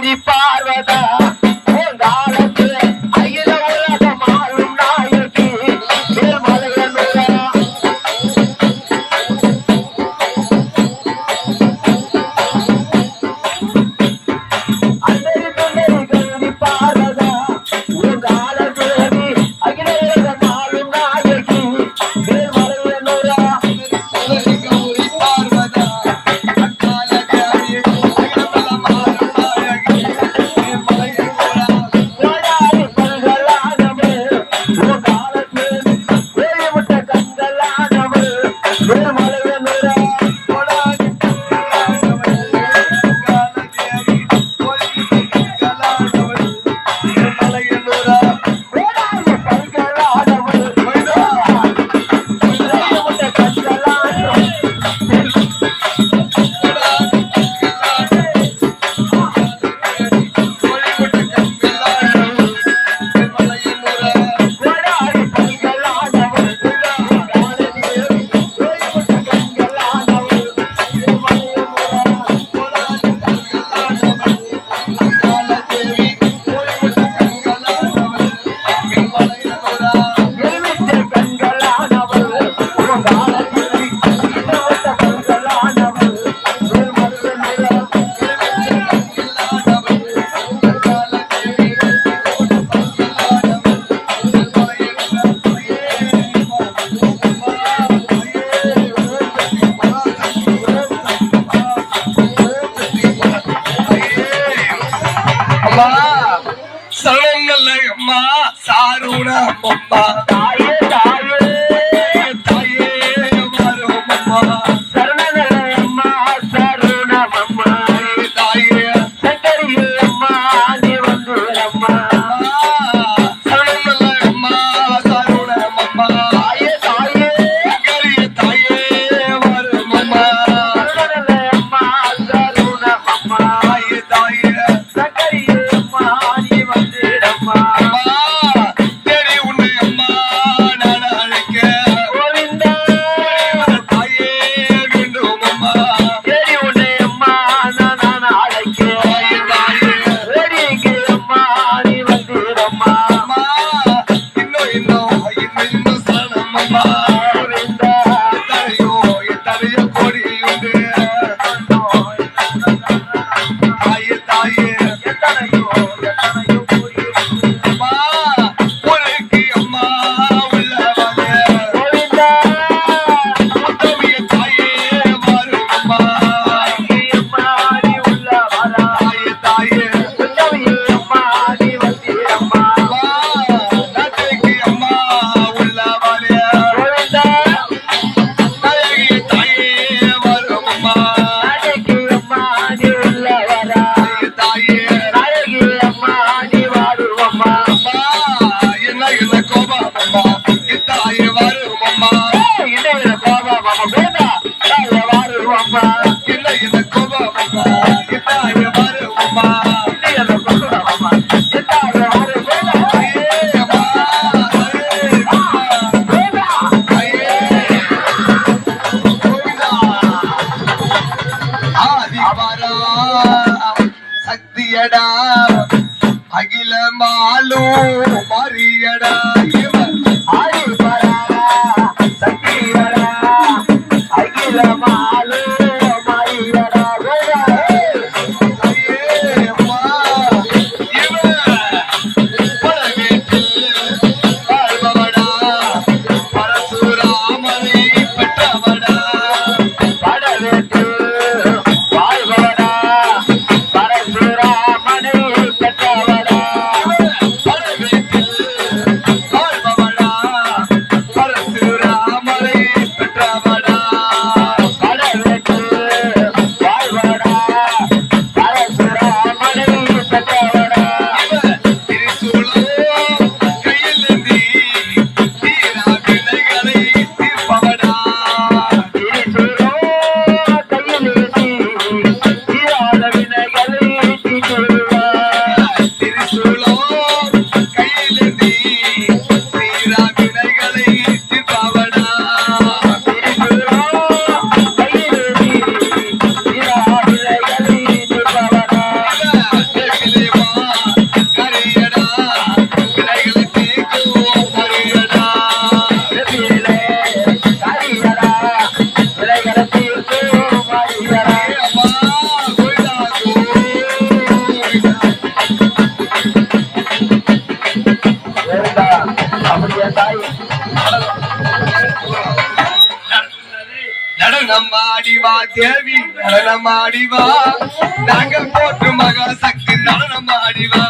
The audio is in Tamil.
தேவி பார்வதா? 吧。கோபாமம்மா இத்தாயே வருவம்மா. இல்லை கோபாமம்மா இல்லை இந்த கோபாமம்மா பாலும் மரியடா இவன். Thank you. நடனமாடிவா தேவி நடனமாடிவா. நாங்கள் போற்று மகா சக்தி நடனமாடிவா.